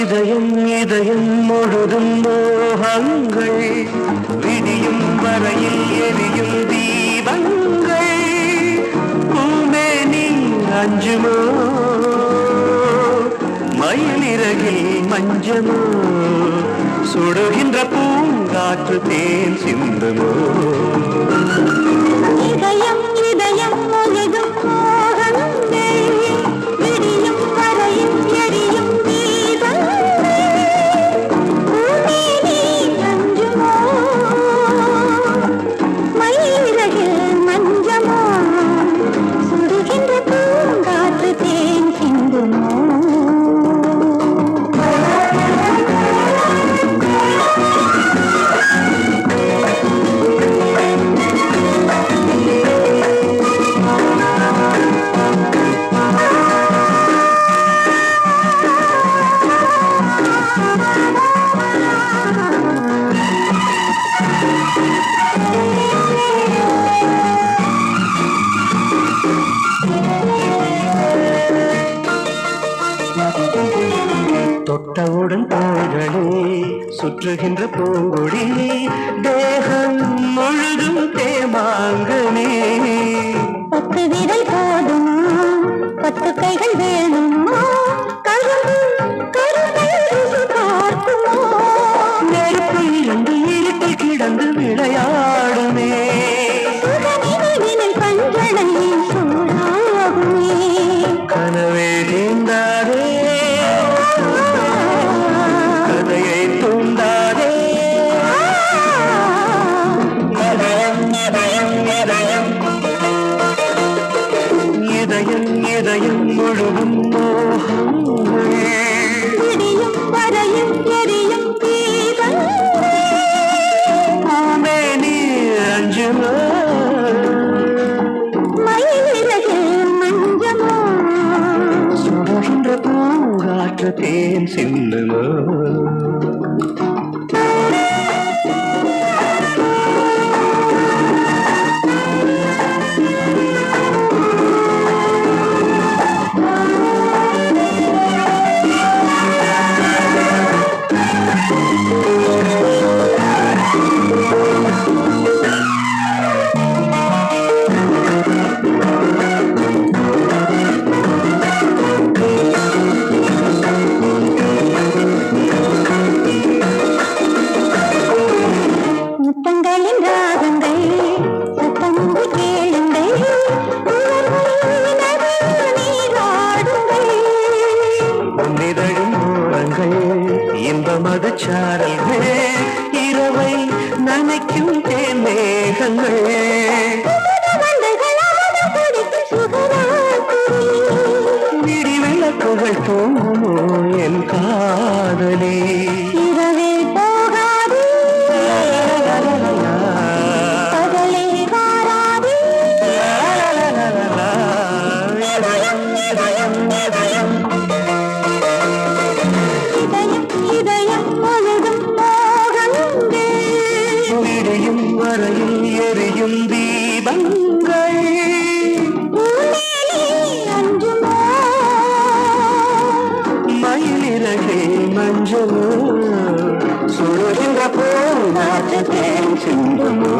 இதயம் இதயம் முழுதும் மோகங்கள் விடியும் வரையில் எரியும் தீபங்கள். பூமேனி அஞ்சுமோ? மயிலிறகில் மஞ்சமோ? சுடுகின்ற பூங்காற்று தேன் சிந்தமோ? தொட்டவுடன் தோள்களே சுற்றுகின்ற பூங்கொடி தேகம் முழுதும் தேமா இதயம் முழுவதும் விடியும் வரையும் எரியும் பூமேனி அஞ்சுமா பூங்காற்று தேன் சிந்துமோ. சாரல்கள் இரவை நனைக்கும் தேன் மேகங்கள் விடி தூங்குமோ என் காதலே. மஞ்சளோ சுடுகின்ற பூங்காற்று தேன் சிந்துமோ